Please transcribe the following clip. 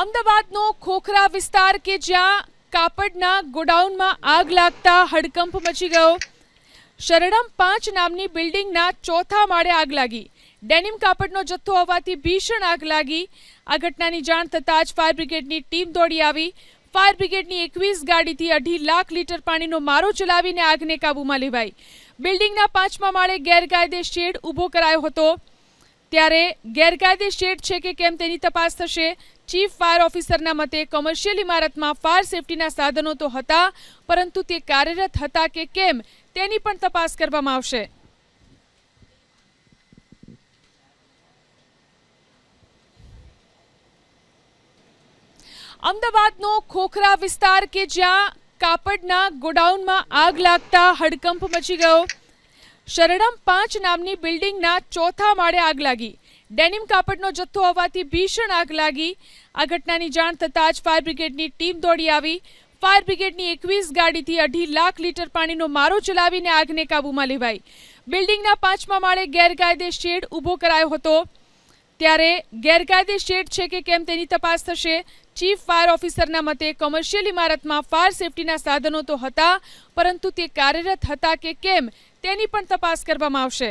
અમદાવાદનો ખોખરા વિસ્તાર કે જ્યાં કાપડના ગોડાઉનમાં આગ લાગતા હડકંપ મચી ગયો. શરણમ પાંચ નામની બિલ્ડિંગના ચોથા માળે આગ લાગી. ડેનિમ કાપડનો જથ્થો હોવાથી ભીષણ આગ લાગી. આ ઘટનાની જાણ થતાં જ ફાયર બ્રિગેડની ટીમ દોડી આવી. ફાયર બ્રિગેડની એકવીસ ગાડીથી અઢી લાખ લીટર પાણીનો મારો ચલાવીને આગને કાબૂમાં લેવાઈ. બિલ્ડિંગના પાંચમા માળે ગેરકાયદે શેડ ઊભો કરાયો હતો. ત્યારે ગેરકાયદે શેડ છે કે કેમ તેની તપાસ થશે? ચીફ ફાયર ઓફિસરના મતે કોમર્શિયલ ઇમારતમાં ફાયર સેફટીના સાધનો તો હતા, પરંતુ તે કાર્યરત હતા કે કેમ તેની પણ તપાસ કરવામાં આવશે. અમદાવાદનો ખોખરા વિસ્તાર કે જ્યાં કાપડના ગોડાઉનમાં આગ લાગતા હડકંપ મચી ગયો. શરણમ પાંચ નામની બિલ્ડિંગના ચોથા માળે આગ લાગી. ડેનિમ કાપડનો જથ્થો હોવાથી ભીષણ આગ લાગી. આ ઘટનાની જાણ થતાં જ ફાયર બ્રિગેડની ટીમ દોડી આવી. ફાયર બ્રિગેડની એકવીસ ગાડીથી અઢી લાખ લીટર પાણીનો મારો ચલાવીને આગને કાબૂમાં લેવાઈ. બિલ્ડિંગના પાંચમા માળે ગેરકાયદે શેડ ઊભો કરાયો હતો. ત્યારે ગેરકાયદે શેડ છે કે કેમ તેની તપાસ થશે. ચીફ ફાયર ઓફિસરના મતે કોમર્શિયલ ઇમારતમાં ફાયર સેફટીના સાધનો તો હતા, પરંતુ તે કાર્યરત હતા કે કેમ? તેની પણ તપાસ કરવામાં આવશે.